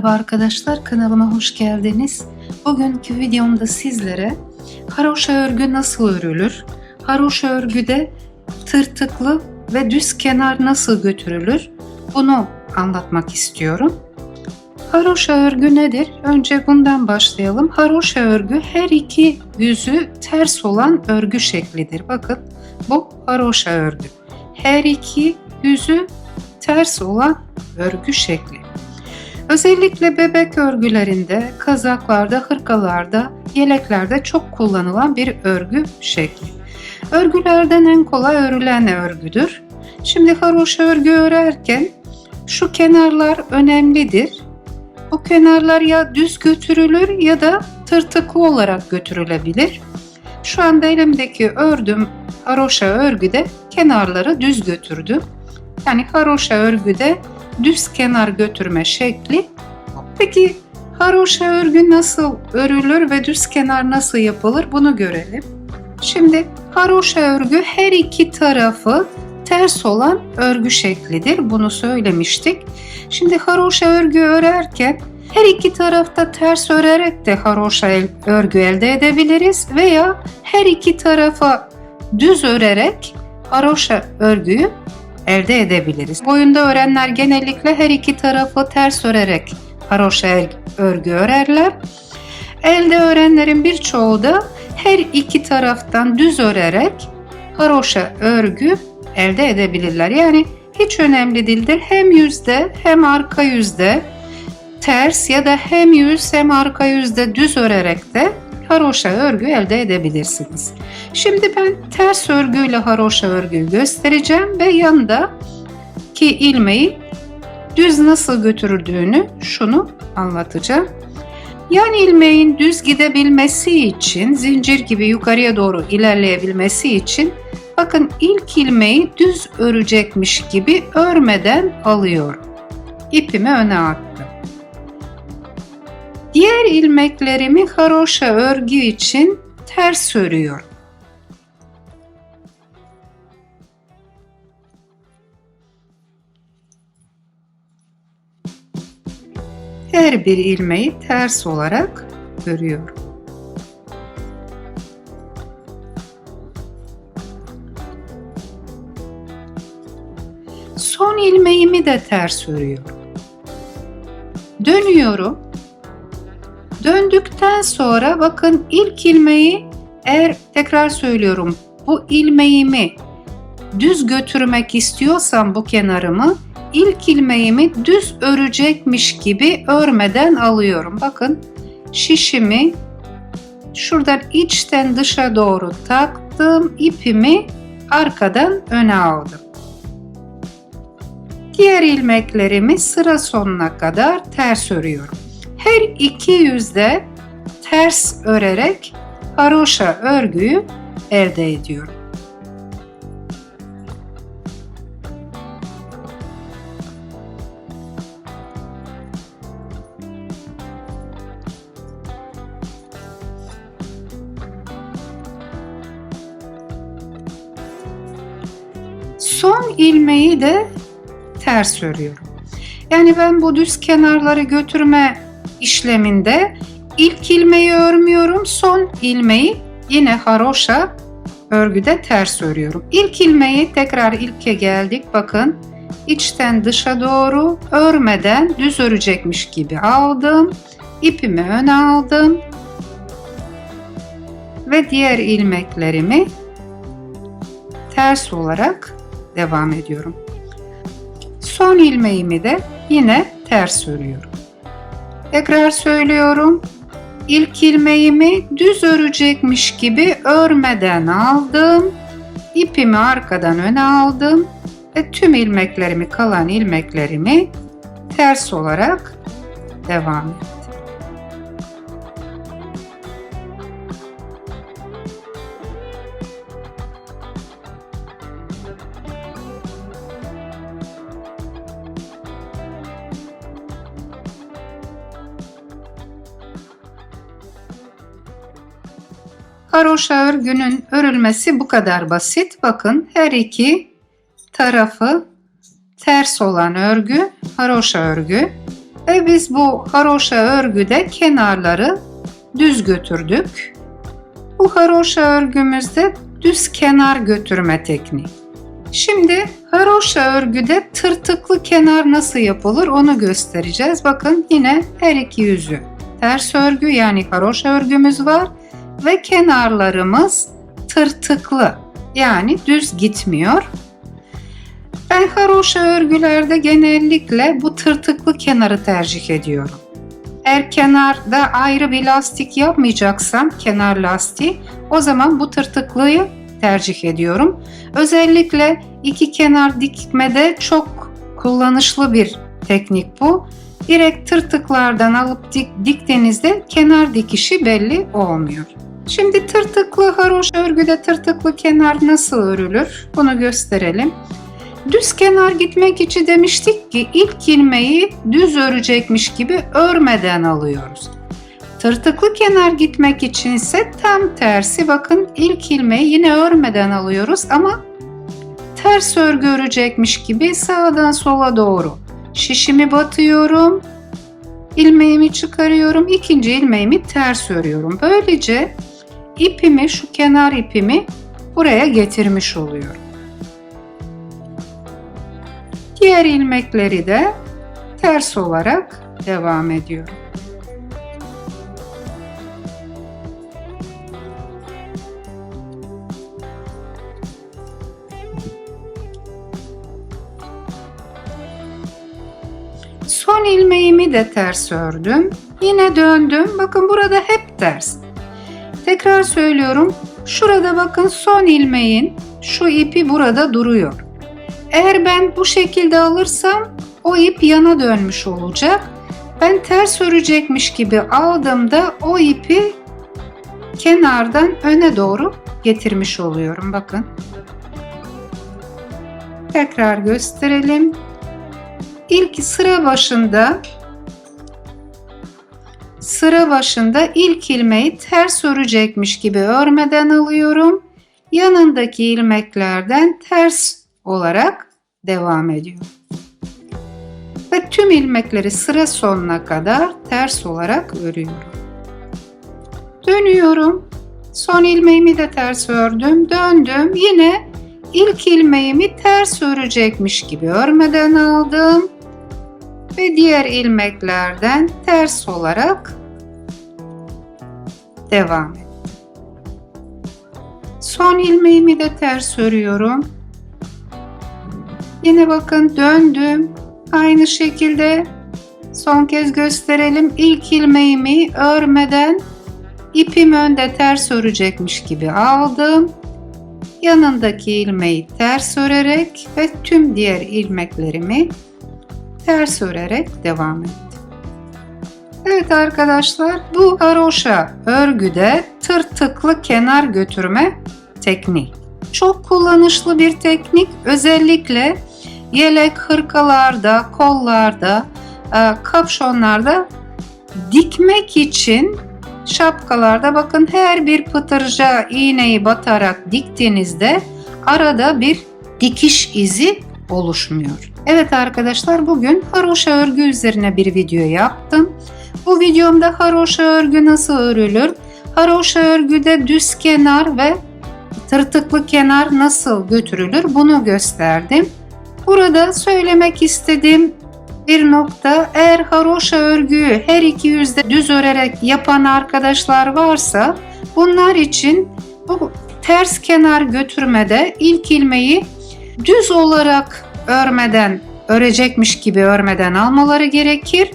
Merhaba arkadaşlar kanalıma hoş geldiniz. Bugünkü videomda sizlere haroşa örgü nasıl örülür? Haroşa örgüde tırtıklı ve düz kenar nasıl götürülür? Bunu anlatmak istiyorum. Haroşa örgü nedir? Önce bundan başlayalım. Haroşa örgü her iki yüzü ters olan örgü şeklidir. Bakın bu haroşa örgü. Her iki yüzü ters olan örgü şekli. Özellikle bebek örgülerinde, kazaklarda, hırkalarda, yeleklerde çok kullanılan bir örgü şekli. Örgülerden en kolay örülen örgüdür. Şimdi haroşa örgü örerken şu kenarlar önemlidir. Bu kenarlar ya düz götürülür ya da tırtıklı olarak götürülebilir. Şu anda elimdeki ördüm haroşa örgüde kenarları düz götürdüm. Yani haroşa örgüde düz kenar götürme şekli. Peki haroşa örgü nasıl örülür ve düz kenar nasıl yapılır bunu görelim. Şimdi haroşa örgü her iki tarafı ters olan örgü şeklidir. Bunu söylemiştik. Şimdi haroşa örgü örerken her iki tarafta ters örerek de haroşa örgü elde edebiliriz veya her iki tarafa düz örerek haroşa örgüyü elde edebiliriz. Boyunda örenler genellikle her iki tarafı ters örerek haroşa örgü örerler. Elde örenlerin birçoğu da her iki taraftan düz örerek haroşa örgü elde edebilirler. Yani hiç önemli değildir. Hem yüzde hem arka yüzde ters ya da hem yüz hem arka yüzde düz örerek de haroşa örgü elde edebilirsiniz. Şimdi ben ters örgüyle haroşa örgüyü göstereceğim ve yanında ki ilmeği düz nasıl götürüldüğünü şunu anlatacağım. Yan ilmeğin düz gidebilmesi için, zincir gibi yukarıya doğru ilerleyebilmesi için bakın ilk ilmeği düz örecekmiş gibi örmeden alıyorum. İpimi öne attım. Diğer ilmeklerimi haroşa örgü için ters örüyorum. Her bir ilmeği ters olarak örüyorum. Son ilmeğimi de ters örüyorum. Dönüyorum. Döndükten sonra bakın ilk ilmeği eğer tekrar söylüyorum bu ilmeğimi düz götürmek istiyorsam bu kenarımı ilk ilmeğimi düz örecekmiş gibi örmeden alıyorum. Bakın şişimi şuradan içten dışa doğru taktım. ipimi arkadan öne aldım. Diğer ilmeklerimi sıra sonuna kadar ters örüyorum. Her iki yüzde ters örerek haroşa örgüyü elde ediyorum. Son ilmeği de ters örüyorum. Yani ben bu düz kenarları götürme işleminde ilk ilmeği örmüyorum, son ilmeği yine haroşa örgüde ters örüyorum. İlk ilmeği tekrar ilke geldik. Bakın içten dışa doğru örmeden düz örecekmiş gibi aldım. İpimi öne aldım. Ve diğer ilmeklerimi ters olarak devam ediyorum. Son ilmeğimi de yine ters örüyorum. Tekrar söylüyorum. İlk ilmeğimi düz örecekmiş gibi örmeden aldım. İpimi arkadan öne aldım ve tüm ilmeklerimi kalan ilmeklerimi ters olarak devam ettim. Haroşa örgünün örülmesi bu kadar basit. Bakın her iki tarafı ters olan örgü haroşa örgü Ve biz bu haroşa örgüde kenarları düz götürdük. Bu haroşa örgümüzde düz kenar götürme tekniği. Şimdi haroşa örgüde tırtıklı kenar nasıl yapılır onu göstereceğiz. Bakın yine her iki yüzü ters örgü yani haroşa örgümüz var ve kenarlarımız tırtıklı yani düz gitmiyor. Ben haroşa örgülerde genellikle bu tırtıklı kenarı tercih ediyorum. Eğer kenarda ayrı bir lastik yapmayacaksam kenar lastiği o zaman bu tırtıklıyı tercih ediyorum. Özellikle iki kenar dikmede çok kullanışlı bir teknik bu. Direkt tırtıklardan alıp dik, diktiğinizde kenar dikişi belli olmuyor. Şimdi tırtıklı haroşa örgüde tırtıklı kenar nasıl örülür? Bunu gösterelim. Düz kenar gitmek için demiştik ki ilk ilmeği düz örecekmiş gibi örmeden alıyoruz. Tırtıklı kenar gitmek için ise tam tersi bakın ilk ilmeği yine örmeden alıyoruz ama ters örgü örecekmiş gibi sağdan sola doğru şişimi batıyorum. ilmeğimi çıkarıyorum. ikinci ilmeğimi ters örüyorum. Böylece ipimi şu kenar ipimi buraya getirmiş oluyorum. Diğer ilmekleri de ters olarak devam ediyorum. Son ilmeğimi de ters ördüm. Yine döndüm. Bakın burada hep ters. Tekrar söylüyorum. Şurada bakın son ilmeğin şu ipi burada duruyor. Eğer ben bu şekilde alırsam o ip yana dönmüş olacak. Ben ters örecekmiş gibi aldığımda o ipi kenardan öne doğru getirmiş oluyorum. Bakın. Tekrar gösterelim. İlk sıra başında sıra başında ilk ilmeği ters örecekmiş gibi örmeden alıyorum. Yanındaki ilmeklerden ters olarak devam ediyor. Ve tüm ilmekleri sıra sonuna kadar ters olarak örüyorum. Dönüyorum. Son ilmeğimi de ters ördüm. Döndüm. Yine ilk ilmeğimi ters örecekmiş gibi örmeden aldım. Ve diğer ilmeklerden ters olarak devam ettim. Son ilmeğimi de ters örüyorum. Yine bakın döndüm. Aynı şekilde son kez gösterelim. İlk ilmeğimi örmeden ipim önde ters örecekmiş gibi aldım. Yanındaki ilmeği ters örerek ve tüm diğer ilmeklerimi ters örerek devam ettim. Evet arkadaşlar bu haroşa örgüde tırtıklı kenar götürme tekniği. Çok kullanışlı bir teknik. Özellikle yelek, hırkalarda, kollarda, e, kapşonlarda dikmek için şapkalarda bakın her bir pıtırca iğneyi batarak diktiğinizde arada bir dikiş izi oluşmuyor. Evet arkadaşlar bugün haroşa örgü üzerine bir video yaptım. Bu videomda haroşa örgü nasıl örülür, haroşa örgüde düz kenar ve tırtıklı kenar nasıl götürülür bunu gösterdim. Burada söylemek istediğim bir nokta eğer haroşa örgüyü her iki yüzde düz örerek yapan arkadaşlar varsa bunlar için bu ters kenar götürmede ilk ilmeği düz olarak örmeden örecekmiş gibi örmeden almaları gerekir.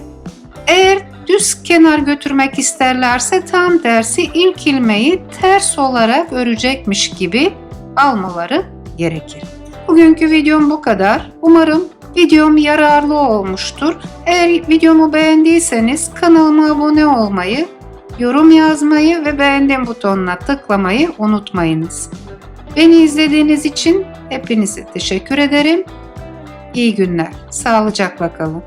Eğer düz kenar götürmek isterlerse tam tersi ilk ilmeği ters olarak örecekmiş gibi almaları gerekir. Bugünkü videom bu kadar. Umarım videom yararlı olmuştur. Eğer videomu beğendiyseniz kanalıma abone olmayı, yorum yazmayı ve beğendim butonuna tıklamayı unutmayınız. Beni izlediğiniz için hepinize teşekkür ederim. İyi günler. Sağlıcakla kalın.